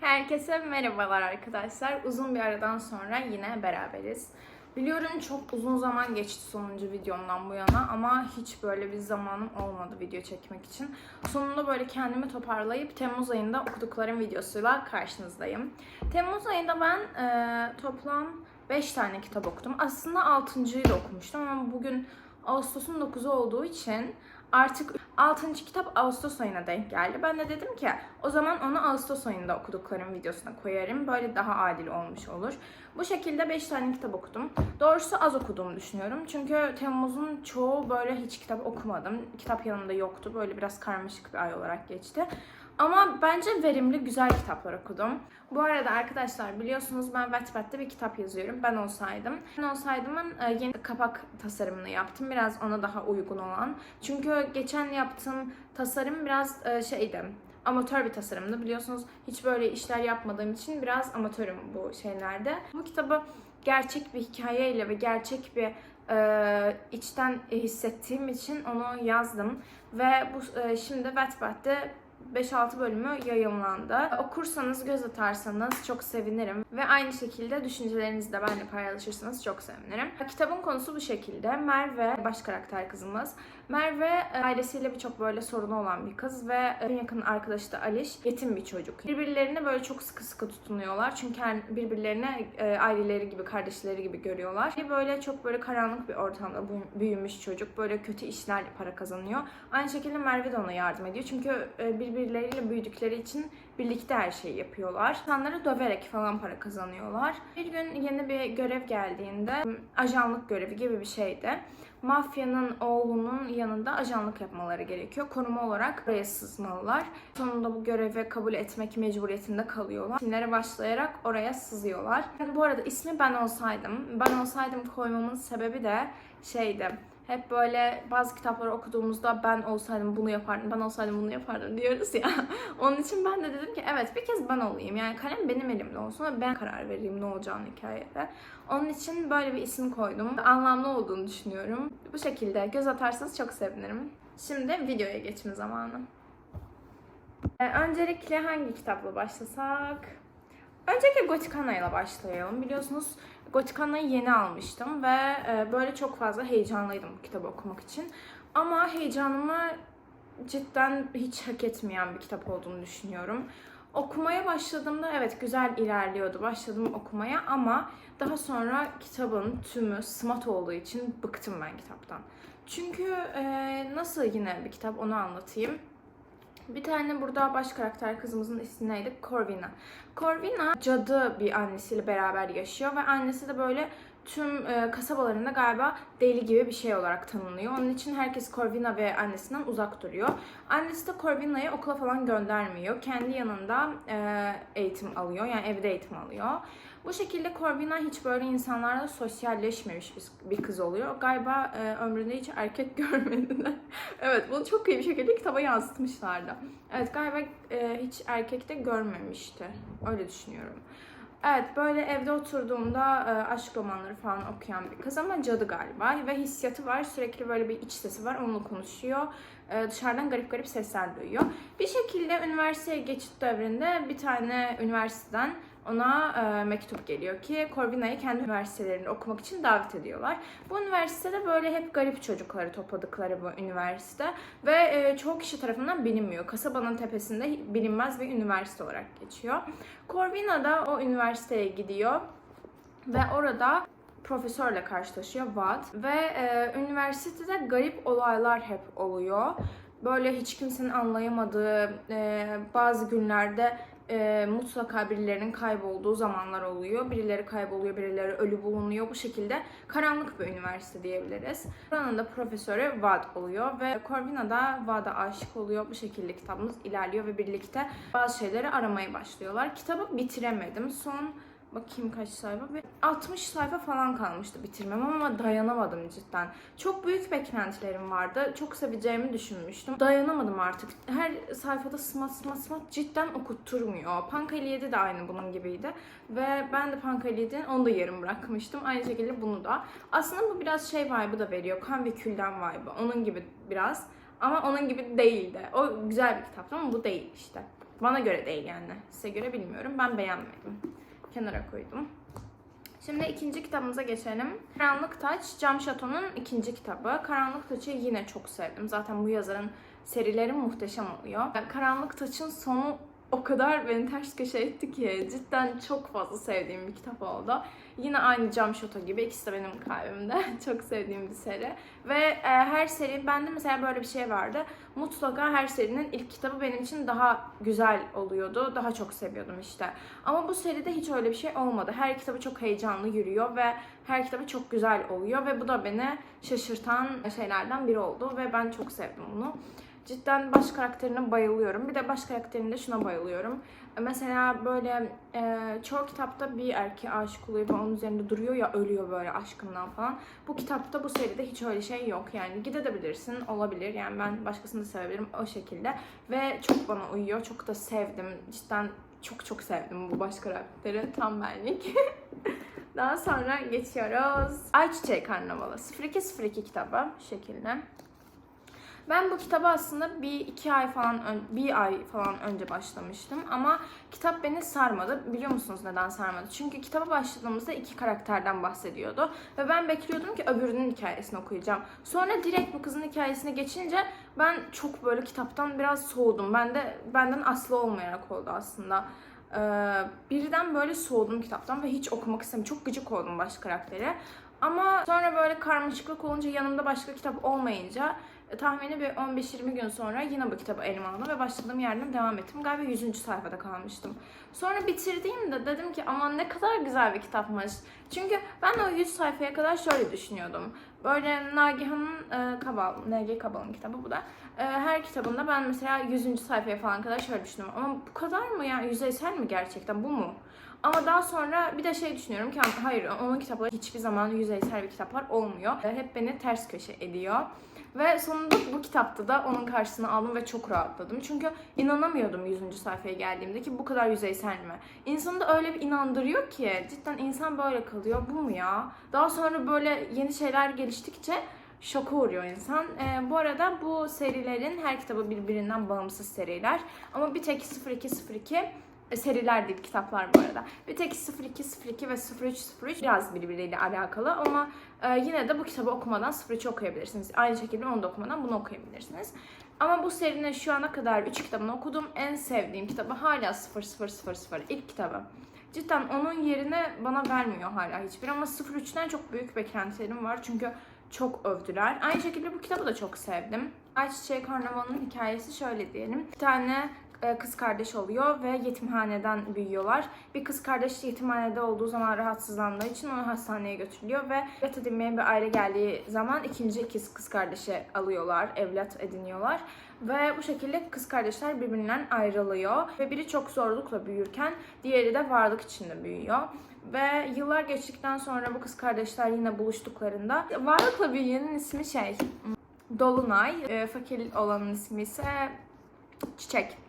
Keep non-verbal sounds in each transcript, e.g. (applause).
Herkese merhabalar arkadaşlar. Uzun bir aradan sonra yine beraberiz. Biliyorum çok uzun zaman geçti sonuncu videomdan bu yana ama hiç böyle bir zamanım olmadı video çekmek için. Sonunda böyle kendimi toparlayıp Temmuz ayında okuduklarım videosuyla karşınızdayım. Temmuz ayında ben e, toplam 5 tane kitap okudum. Aslında 6.yı da okumuştum ama bugün Ağustos'un 9'u olduğu için artık 6. kitap Ağustos ayına denk geldi. Ben de dedim ki o zaman onu Ağustos ayında okuduklarım videosuna koyarım. Böyle daha adil olmuş olur. Bu şekilde 5 tane kitap okudum. Doğrusu az okuduğumu düşünüyorum. Çünkü Temmuz'un çoğu böyle hiç kitap okumadım. Kitap yanımda yoktu. Böyle biraz karmaşık bir ay olarak geçti. Ama bence verimli, güzel kitaplar okudum. Bu arada arkadaşlar biliyorsunuz ben Wattpad'de bir kitap yazıyorum. Ben olsaydım. Ben olsaydımın e, yeni kapak tasarımını yaptım. Biraz ona daha uygun olan. Çünkü geçen yaptığım tasarım biraz e, şeydi. Amatör bir tasarımdı. Biliyorsunuz hiç böyle işler yapmadığım için biraz amatörüm bu şeylerde. Bu kitabı gerçek bir hikayeyle ve gerçek bir e, içten hissettiğim için onu yazdım. Ve bu e, şimdi Wattpad'de 5-6 bölümü yayımlandı. Okursanız, göz atarsanız çok sevinirim. Ve aynı şekilde düşüncelerinizi de benimle paylaşırsanız çok sevinirim. Kitabın konusu bu şekilde. Merve, baş karakter kızımız. Merve e, ailesiyle birçok böyle sorunu olan bir kız ve en yakın arkadaşı da Aliş yetim bir çocuk. Birbirlerine böyle çok sıkı sıkı tutunuyorlar. Çünkü birbirlerine e, aileleri gibi, kardeşleri gibi görüyorlar. Bir böyle çok böyle karanlık bir ortamda büyümüş çocuk. Böyle kötü işlerle para kazanıyor. Aynı şekilde Merve de ona yardım ediyor. Çünkü e, birbirleriyle büyüdükleri için birlikte her şeyi yapıyorlar. İnsanları döverek falan para kazanıyorlar. Bir gün yeni bir görev geldiğinde ajanlık görevi gibi bir şeydi. Mafyanın oğlunun yanında ajanlık yapmaları gerekiyor. Koruma olarak buraya sızmalılar. Sonunda bu görevi kabul etmek mecburiyetinde kalıyorlar. Filmlere başlayarak oraya sızıyorlar. Yani bu arada ismi ben olsaydım. Ben olsaydım koymamın sebebi de şeydi. Hep böyle bazı kitapları okuduğumuzda ben olsaydım bunu yapardım, ben olsaydım bunu yapardım diyoruz ya. (laughs) Onun için ben de dedim ki evet bir kez ben olayım. Yani kalem benim elimde olsun ve ben karar vereyim ne olacağını hikayede. Onun için böyle bir isim koydum. Anlamlı olduğunu düşünüyorum. Bu şekilde göz atarsanız çok sevinirim. Şimdi videoya geçme zamanı. Ee, öncelikle hangi kitapla başlasak? Öncelikle Gotikana ile başlayalım. Biliyorsunuz Gotikana'yı yeni almıştım ve e, böyle çok fazla heyecanlıydım bu kitabı okumak için. Ama heyecanımı cidden hiç hak etmeyen bir kitap olduğunu düşünüyorum. Okumaya başladığımda evet güzel ilerliyordu. Başladım okumaya ama daha sonra kitabın tümü smart olduğu için bıktım ben kitaptan. Çünkü e, nasıl yine bir kitap onu anlatayım. Bir tane burada baş karakter kızımızın ismi neydi? Corvina. Corvina cadı bir annesiyle beraber yaşıyor ve annesi de böyle tüm e, kasabalarında galiba deli gibi bir şey olarak tanınıyor. Onun için herkes Corvina ve annesinden uzak duruyor. Annesi de Corvina'yı okula falan göndermiyor. Kendi yanında e, eğitim alıyor. Yani evde eğitim alıyor. Bu şekilde Corvina hiç böyle insanlarla sosyalleşmemiş bir- bir kız oluyor. Galiba e, ömründe hiç erkek (laughs) görmediler. evet bunu çok iyi bir şekilde kitaba yansıtmışlardı. Evet galiba e, hiç erkek de görmemişti. Öyle düşünüyorum. Evet böyle evde oturduğumda e, aşk romanları falan okuyan bir kız ama cadı galiba ve hissiyatı var sürekli böyle bir iç sesi var onunla konuşuyor. E, dışarıdan garip garip sesler duyuyor. Bir şekilde üniversiteye geçit dövründe bir tane üniversiteden ona e, mektup geliyor ki Corvina'yı kendi üniversitelerinde okumak için davet ediyorlar. Bu üniversitede böyle hep garip çocukları topladıkları bu üniversite ve e, çoğu kişi tarafından bilinmiyor. Kasabanın tepesinde bilinmez bir üniversite olarak geçiyor. Corvina da o üniversiteye gidiyor ve orada profesörle karşılaşıyor Watt ve e, üniversitede garip olaylar hep oluyor. Böyle hiç kimsenin anlayamadığı e, bazı günlerde e, mutlaka birilerinin kaybolduğu zamanlar oluyor. Birileri kayboluyor, birileri ölü bulunuyor. Bu şekilde karanlık bir üniversite diyebiliriz. Buranın da profesörü Watt oluyor ve Corvina da Watt'a aşık oluyor. Bu şekilde kitabımız ilerliyor ve birlikte bazı şeyleri aramaya başlıyorlar. Kitabı bitiremedim. Son Bakayım kaç sayfa. Bir 60 sayfa falan kalmıştı bitirmem ama dayanamadım cidden. Çok büyük beklentilerim vardı. Çok seveceğimi düşünmüştüm. Dayanamadım artık. Her sayfada smat smat smat cidden okutturmuyor. Pankali 7 de aynı bunun gibiydi. Ve ben de Pankali 7'nin onu da yarım bırakmıştım. Aynı şekilde bunu da. Aslında bu biraz şey vibe'ı da veriyor. Kan ve külden vibe'ı. Onun gibi biraz. Ama onun gibi değildi. O güzel bir kitaptı ama bu değil işte. Bana göre değil yani. Size göre bilmiyorum. Ben beğenmedim. Kenara koydum. Şimdi ikinci kitabımıza geçelim. Karanlık Taç, Cam Şato'nun ikinci kitabı. Karanlık Taç'ı yine çok sevdim. Zaten bu yazarın serileri muhteşem oluyor. Karanlık Taç'ın sonu o kadar beni ters köşe etti ki cidden çok fazla sevdiğim bir kitap oldu. Yine aynı Cam Şato gibi ikisi de benim kalbimde. (laughs) çok sevdiğim bir seri. Ve e, her seri, bende mesela böyle bir şey vardı. Mutlaka her serinin ilk kitabı benim için daha güzel oluyordu. Daha çok seviyordum işte. Ama bu seride hiç öyle bir şey olmadı. Her kitabı çok heyecanlı yürüyor ve her kitabı çok güzel oluyor. Ve bu da beni şaşırtan şeylerden biri oldu. Ve ben çok sevdim bunu. Cidden baş karakterine bayılıyorum. Bir de baş karakterinde şuna bayılıyorum. Mesela böyle e, çoğu kitapta bir erkeğe aşık oluyor ve onun üzerinde duruyor ya ölüyor böyle aşkından falan. Bu kitapta bu seride hiç öyle şey yok yani. Gidebilirsin olabilir yani ben başkasını da sevebilirim o şekilde. Ve çok bana uyuyor. Çok da sevdim. Cidden çok çok sevdim bu baş karakteri. (laughs) Tam benlik. (laughs) Daha sonra geçiyoruz. Ayçiçeği Karnavalı 0202 kitabı şu şekilde. Ben bu kitaba aslında bir iki ay falan bir ay falan önce başlamıştım ama kitap beni sarmadı. Biliyor musunuz neden sarmadı? Çünkü kitaba başladığımızda iki karakterden bahsediyordu ve ben bekliyordum ki öbürünün hikayesini okuyacağım. Sonra direkt bu kızın hikayesine geçince ben çok böyle kitaptan biraz soğudum. Ben de benden aslı olmayarak oldu aslında. Ee, birden böyle soğudum kitaptan ve hiç okumak istemiyorum. Çok gıcık oldum baş karaktere. Ama sonra böyle karmaşıklık olunca yanımda başka kitap olmayınca tahmini bir 15-20 gün sonra yine bu kitabı elime aldım ve başladığım yerden devam ettim. Galiba 100. sayfada kalmıştım. Sonra bitirdiğimde dedim ki aman ne kadar güzel bir kitapmış. Çünkü ben o 100 sayfaya kadar şöyle düşünüyordum. Böyle Nagihan'ın e, Kabal, N.G. Kabal'ın kitabı bu da. E, her kitabında ben mesela 100. sayfaya falan kadar şöyle düşünüyorum. Ama bu kadar mı ya? Yüzeysel mi gerçekten? Bu mu? Ama daha sonra bir de şey düşünüyorum ki hayır onun kitapları hiçbir zaman yüzeysel bir kitaplar olmuyor. Hep beni ters köşe ediyor. Ve sonunda bu kitapta da onun karşısına aldım ve çok rahatladım. Çünkü inanamıyordum 100. sayfaya geldiğimde ki bu kadar yüzeysel mi? İnsanı da öyle bir inandırıyor ki cidden insan böyle kalıyor. Bu mu ya? Daha sonra böyle yeni şeyler geliştikçe şoka uğruyor insan. Ee, bu arada bu serilerin her kitabı birbirinden bağımsız seriler. Ama bir tek 0202 e, seriler değil kitaplar bu arada. Bir tek 0202 ve 0303 biraz birbiriyle alakalı ama e, yine de bu kitabı okumadan 03'ü okuyabilirsiniz. Aynı şekilde onu da okumadan bunu okuyabilirsiniz. Ama bu serinin şu ana kadar 3 kitabını okudum. En sevdiğim kitabı hala 0000 ilk kitabı. Cidden onun yerine bana vermiyor hala hiçbir ama 03'ten çok büyük beklentilerim var. Çünkü çok övdüler. Aynı şekilde bu kitabı da çok sevdim. Ayçiçeği Karnavalı'nın hikayesi şöyle diyelim. Bir tane e, kız kardeş oluyor ve yetimhaneden büyüyorlar. Bir kız kardeş yetimhanede olduğu zaman rahatsızlandığı için onu hastaneye götürülüyor ve evlat edinmeye bir aile geldiği zaman ikinci ikiz kız kardeşi alıyorlar, evlat ediniyorlar. Ve bu şekilde kız kardeşler birbirinden ayrılıyor. Ve biri çok zorlukla büyürken diğeri de varlık içinde büyüyor. Ve yıllar geçtikten sonra bu kız kardeşler yine buluştuklarında varlıkla büyüyenin ismi şey Dolunay, e, fakir olanın ismi ise Çiçek.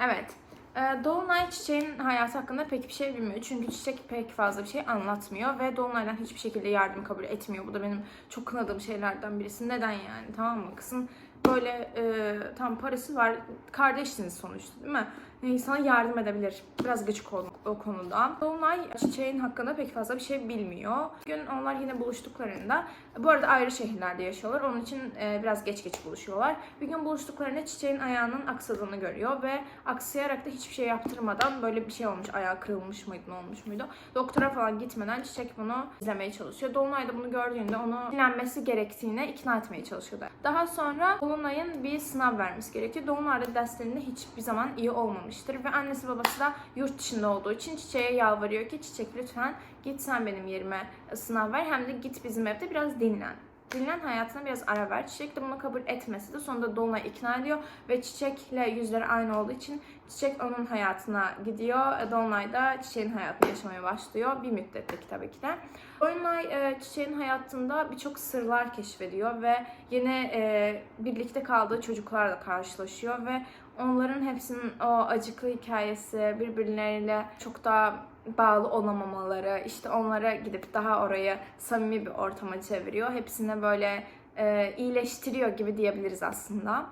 Evet. Ee, Dolunay Çiçek'in hayatı hakkında pek bir şey bilmiyor. Çünkü Çiçek pek fazla bir şey anlatmıyor ve Dolunay'dan hiçbir şekilde yardım kabul etmiyor. Bu da benim çok kınadığım şeylerden birisi. Neden yani? Tamam mı? Kızın böyle e, tam parası var. Kardeşsiniz sonuçta değil mi? Yani sana yardım edebilir. Biraz gıcık oldum o konuda. Dolunay Çiçek'in hakkında pek fazla bir şey bilmiyor. Bugün onlar yine buluştuklarında, bu arada ayrı şehirlerde yaşıyorlar. Onun için e, biraz geç geç buluşuyorlar. Bir gün buluştuklarında Çiçek'in ayağının aksadığını görüyor ve aksayarak da hiçbir şey yaptırmadan böyle bir şey olmuş. Ayağı kırılmış mıydı, ne olmuş muydu? Doktora falan gitmeden Çiçek bunu izlemeye çalışıyor. Dolunay da bunu gördüğünde onu dinlenmesi gerektiğine ikna etmeye çalışıyor. Daha sonra Dolunay'ın bir sınav vermesi gerekiyor. Dolunay derslerinde hiçbir zaman iyi olmamıştır ve annesi babası da yurt dışında olduğu için Çiçek'e yalvarıyor ki Çiçek lütfen git sen benim yerime sınav ver hem de git bizim evde biraz dinlen. Dinlen hayatına biraz ara ver. Çiçek de bunu kabul etmesi de sonunda Dolunay ikna ediyor ve Çiçek'le yüzleri aynı olduğu için Çiçek onun hayatına gidiyor. Dolunay da Çiçek'in hayatını yaşamaya başlıyor. Bir müddetlik tabii ki de. Dolunay e, Çiçek'in hayatında birçok sırlar keşfediyor ve yine e, birlikte kaldığı çocuklarla karşılaşıyor ve onların hepsinin o acıklı hikayesi birbirleriyle çok daha bağlı olamamaları, işte onlara gidip daha orayı samimi bir ortama çeviriyor. Hepsine böyle e, iyileştiriyor gibi diyebiliriz aslında.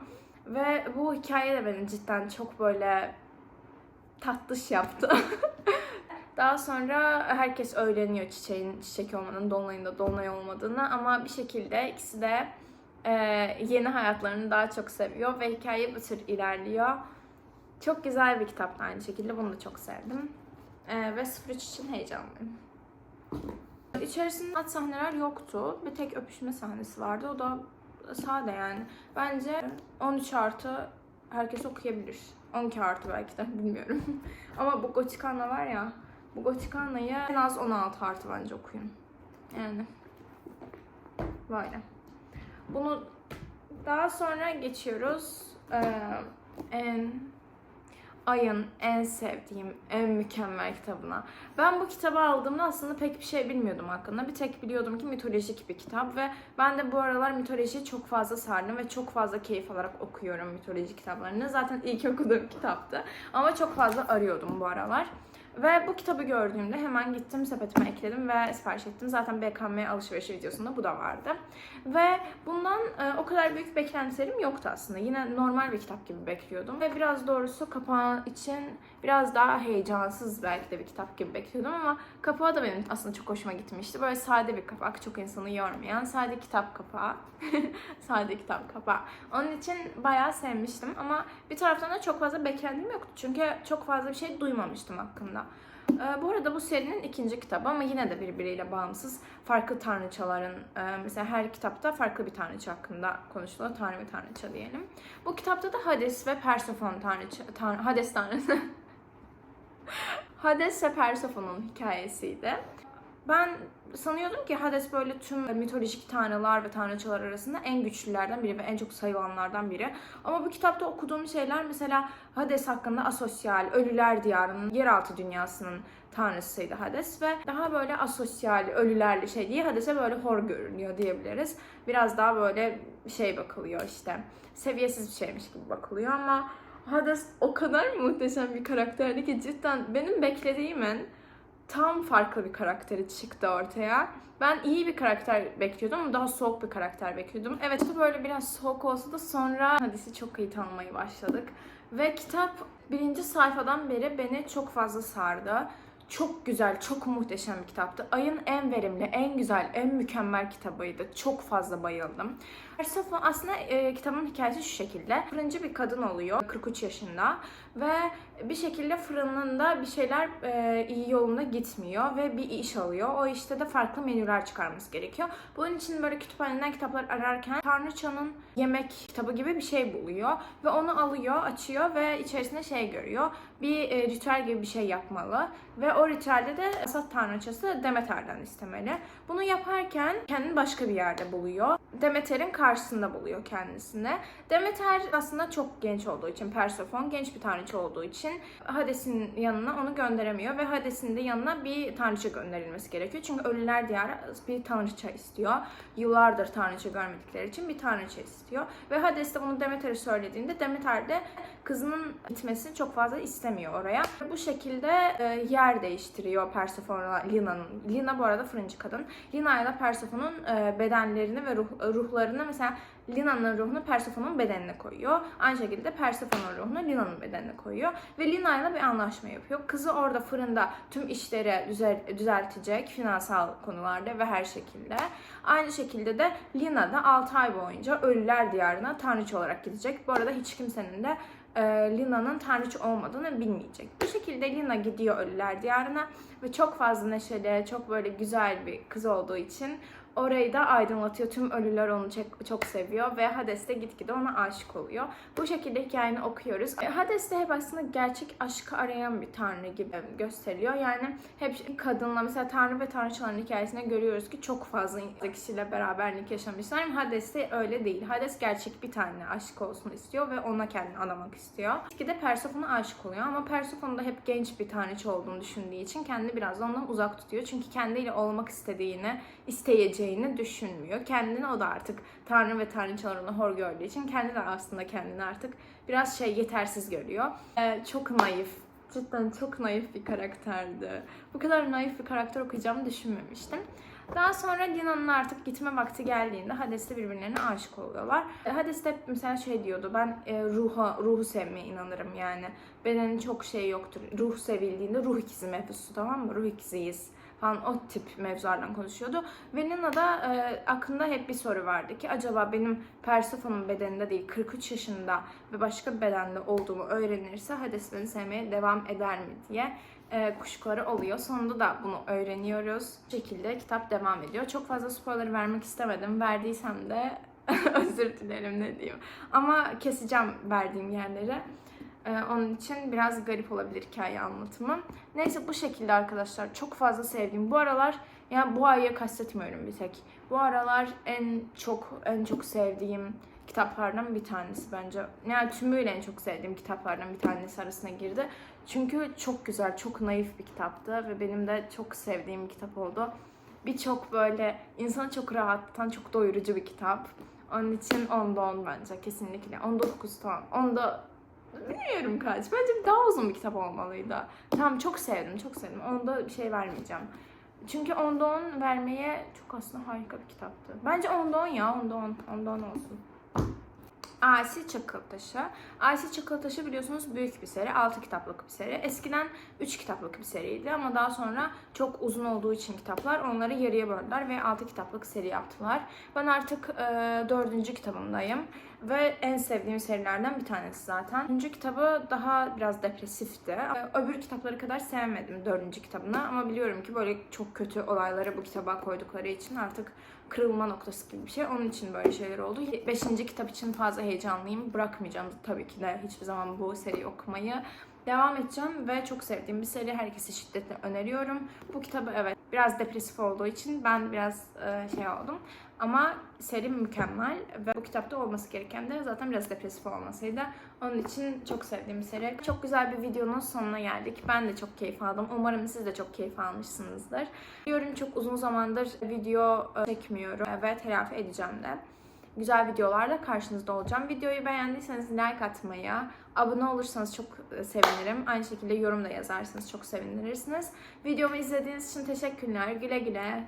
Ve bu hikaye de beni cidden çok böyle tatlış yaptı. (laughs) Daha sonra herkes öğreniyor çiçeğin çiçek olmadığını, dolunayın da dolunay olmadığını ama bir şekilde ikisi de e, yeni hayatlarını daha çok seviyor ve hikaye bu tür ilerliyor. Çok güzel bir kitaptı aynı şekilde. Bunu da çok sevdim. E, ve 03 için heyecanlıyım. İçerisinde at sahneler yoktu. Bir tek öpüşme sahnesi vardı. O da sade yani. Bence 13 artı herkes okuyabilir. 12 artı belki de (laughs) bilmiyorum. Ama bu Gotikana var ya. Bu Gotikana'yı en az 16 artı bence okuyun. Yani. Böyle. Bunu daha sonra geçiyoruz. Ee, en ayın en sevdiğim, en mükemmel kitabına. Ben bu kitabı aldığımda aslında pek bir şey bilmiyordum hakkında. Bir tek biliyordum ki mitolojik bir kitap ve ben de bu aralar mitolojiyi çok fazla sardım ve çok fazla keyif alarak okuyorum mitoloji kitaplarını. Zaten ilk okuduğum kitaptı ama çok fazla arıyordum bu aralar. Ve bu kitabı gördüğümde hemen gittim sepetime ekledim ve sipariş ettim. Zaten BKM alışveriş videosunda bu da vardı. Ve bundan e, o kadar büyük beklentilerim yoktu aslında. Yine normal bir kitap gibi bekliyordum. Ve biraz doğrusu kapağı için biraz daha heyecansız belki de bir kitap gibi bekliyordum ama kapağı da benim aslında çok hoşuma gitmişti. Böyle sade bir kapak, çok insanı yormayan, sade kitap kapağı. (laughs) sade kitap kapağı. Onun için bayağı sevmiştim ama bir taraftan da çok fazla beklentim yoktu. Çünkü çok fazla bir şey duymamıştım hakkında. Ee, bu arada bu serinin ikinci kitabı ama yine de birbiriyle bağımsız farklı tanrıçaların e, mesela her kitapta farklı bir tanrıça hakkında konuşuluyor. Tanrı ve tanrıça diyelim. Bu kitapta da Hades ve Persephone tanrıça, tan Hades tanrısı. (laughs) Hades ve Persephone'un hikayesiydi. Ben sanıyordum ki Hades böyle tüm mitolojik tanrılar ve tanrıçalar arasında en güçlülerden biri ve en çok sayılanlardan biri. Ama bu kitapta okuduğum şeyler mesela Hades hakkında asosyal, ölüler diyarının, yeraltı dünyasının tanrısıydı Hades ve daha böyle asosyal, ölülerli şey diye Hades'e böyle hor görünüyor diyebiliriz. Biraz daha böyle şey bakılıyor işte. Seviyesiz bir şeymiş gibi bakılıyor ama Hades o kadar muhteşem bir karakterdi ki cidden benim beklediğimin tam farklı bir karakteri çıktı ortaya. Ben iyi bir karakter bekliyordum ama daha soğuk bir karakter bekliyordum. Evet bu böyle biraz soğuk olsa da sonra Hades'i çok iyi tanımaya başladık. Ve kitap birinci sayfadan beri beni çok fazla sardı. Çok güzel, çok muhteşem bir kitaptı. Ayın en verimli, en güzel, en mükemmel kitabıydı. Çok fazla bayıldım. Persephone aslında e, kitabın hikayesi şu şekilde. Fırıncı bir kadın oluyor, 43 yaşında ve bir şekilde fırınında bir şeyler e, iyi yolunda gitmiyor ve bir iş alıyor. O işte de farklı menüler çıkarması gerekiyor. Bunun için böyle kütüphaneden kitaplar ararken Tanrıçanın yemek kitabı gibi bir şey buluyor ve onu alıyor, açıyor ve içerisinde şey görüyor. Bir e, ritüel gibi bir şey yapmalı ve o ritüelde de Asat Tanrıçası Demeter'den istemeli. Bunu yaparken kendini başka bir yerde buluyor. Demeter'in karşısında buluyor kendisini. Demeter aslında çok genç olduğu için, Persephone genç bir tanrıça olduğu için Hades'in yanına onu gönderemiyor ve Hades'in de yanına bir tanrıça gönderilmesi gerekiyor. Çünkü ölüler diyarı bir tanrıça istiyor. Yıllardır tanrıça görmedikleri için bir tanrıça istiyor. Ve Hades de bunu Demeter'e söylediğinde Demeter de kızının gitmesini çok fazla istemiyor oraya. Bu şekilde e, yer değiştiriyor Persephone'la Lina'nın. Lina bu arada fırıncı kadın. Lina ile Persephone'un e, bedenlerini ve ruh, ruhlarını mesela Lina'nın ruhunu Persephone'un bedenine koyuyor. Aynı şekilde Persephone'un ruhunu Lina'nın bedenine koyuyor. Ve Lina ile bir anlaşma yapıyor. Kızı orada fırında tüm işleri düzel- düzeltecek finansal konularda ve her şekilde. Aynı şekilde de Lina da 6 ay boyunca Ölüler Diyarı'na tanrıça olarak gidecek. Bu arada hiç kimsenin de e, Lina'nın tanrıça olmadığını bilmeyecek. Bu şekilde Lina gidiyor Ölüler Diyarı'na ve çok fazla neşeli, çok böyle güzel bir kız olduğu için orayı da aydınlatıyor. Tüm ölüler onu çok, seviyor ve Hades de gitgide ona aşık oluyor. Bu şekilde hikayeni okuyoruz. E, Hades de hep aslında gerçek aşkı arayan bir tanrı gibi gösteriliyor. Yani hep kadınla mesela tanrı ve tanrıçaların hikayesine görüyoruz ki çok fazla kişiyle beraberlik yaşamışlar. Ama Hades de öyle değil. Hades gerçek bir tane aşık olsun istiyor ve ona kendini adamak istiyor. Gitgide Persephone'a aşık oluyor ama Persephone da hep genç bir tanrıça olduğunu düşündüğü için kendini biraz da ondan uzak tutuyor. Çünkü kendiyle olmak istediğini, isteyeceğini düşünmüyor. Kendini o da artık tanrı ve tanrıçalarını hor gördüğü için kendi aslında kendini artık biraz şey yetersiz görüyor. Ee, çok naif. Cidden çok naif bir karakterdi. Bu kadar naif bir karakter okuyacağımı düşünmemiştim. Daha sonra Lina'nın artık gitme vakti geldiğinde Hades'le birbirlerine aşık oluyorlar. E, Hades de mesela şey diyordu ben e, ruha, ruhu sevmeye inanırım yani. Bedenin çok şey yoktur. Ruh sevildiğinde ruh ikizi mevzusu tamam mı? Ruh ikiziyiz falan o tip mevzulardan konuşuyordu. Ve Nina da e, aklında hep bir soru vardı ki acaba benim Persephone'un bedeninde değil 43 yaşında ve başka bir bedende olduğumu öğrenirse Hades beni sevmeye devam eder mi diye e, kuşkuları oluyor. Sonunda da bunu öğreniyoruz. Bu şekilde kitap devam ediyor. Çok fazla spoiler vermek istemedim. Verdiysem de (laughs) özür dilerim ne diyeyim. Ama keseceğim verdiğim yerleri. Ee, onun için biraz garip olabilir hikaye anlatımı. Neyse bu şekilde arkadaşlar. Çok fazla sevdiğim. Bu aralar yani bu ayı kastetmiyorum bir tek. Bu aralar en çok en çok sevdiğim kitaplardan bir tanesi bence. Yani tümüyle en çok sevdiğim kitaplardan bir tanesi arasına girdi. Çünkü çok güzel, çok naif bir kitaptı ve benim de çok sevdiğim bir kitap oldu. Birçok böyle insanı çok rahatlatan, çok doyurucu bir kitap. Onun için onda 10 bence kesinlikle. Onda 9 tamam. Onda bilmiyorum kaç. Bence daha uzun bir kitap olmalıydı. Tamam çok sevdim, çok sevdim. Onda bir şey vermeyeceğim. Çünkü onda 10 vermeye çok aslında harika bir kitaptı. Bence onda 10 ya, onda 10. Onda 10 olsun. Asi Çakıltaşı. Asi Çakıltaşı biliyorsunuz büyük bir seri. 6 kitaplık bir seri. Eskiden 3 kitaplık bir seriydi ama daha sonra çok uzun olduğu için kitaplar onları yarıya böldüler ve 6 kitaplık seri yaptılar. Ben artık e, 4. kitabımdayım ve en sevdiğim serilerden bir tanesi zaten. Üçüncü kitabı daha biraz depresifti. E, Öbür kitapları kadar sevmedim dördüncü kitabını ama biliyorum ki böyle çok kötü olayları bu kitaba koydukları için artık kırılma noktası gibi bir şey. Onun için böyle şeyler oldu. Beşinci kitap için fazla heyecanlıyım. Bırakmayacağım tabii ki de hiçbir zaman bu seriyi okumayı. Devam edeceğim ve çok sevdiğim bir seri. Herkese şiddetle öneriyorum. Bu kitabı evet biraz depresif olduğu için ben biraz e, şey oldum. Ama seri mükemmel ve bu kitapta olması gereken de zaten biraz depresif olmasıydı. Onun için çok sevdiğim bir seri. Çok güzel bir videonun sonuna geldik. Ben de çok keyif aldım. Umarım siz de çok keyif almışsınızdır. Biliyorum çok uzun zamandır video e, çekmiyorum ve telafi edeceğim de güzel videolarla karşınızda olacağım. Videoyu beğendiyseniz like atmayı, abone olursanız çok e, sevinirim. Aynı şekilde yorum da yazarsanız çok sevinirsiniz. Videomu izlediğiniz için teşekkürler. Güle güle.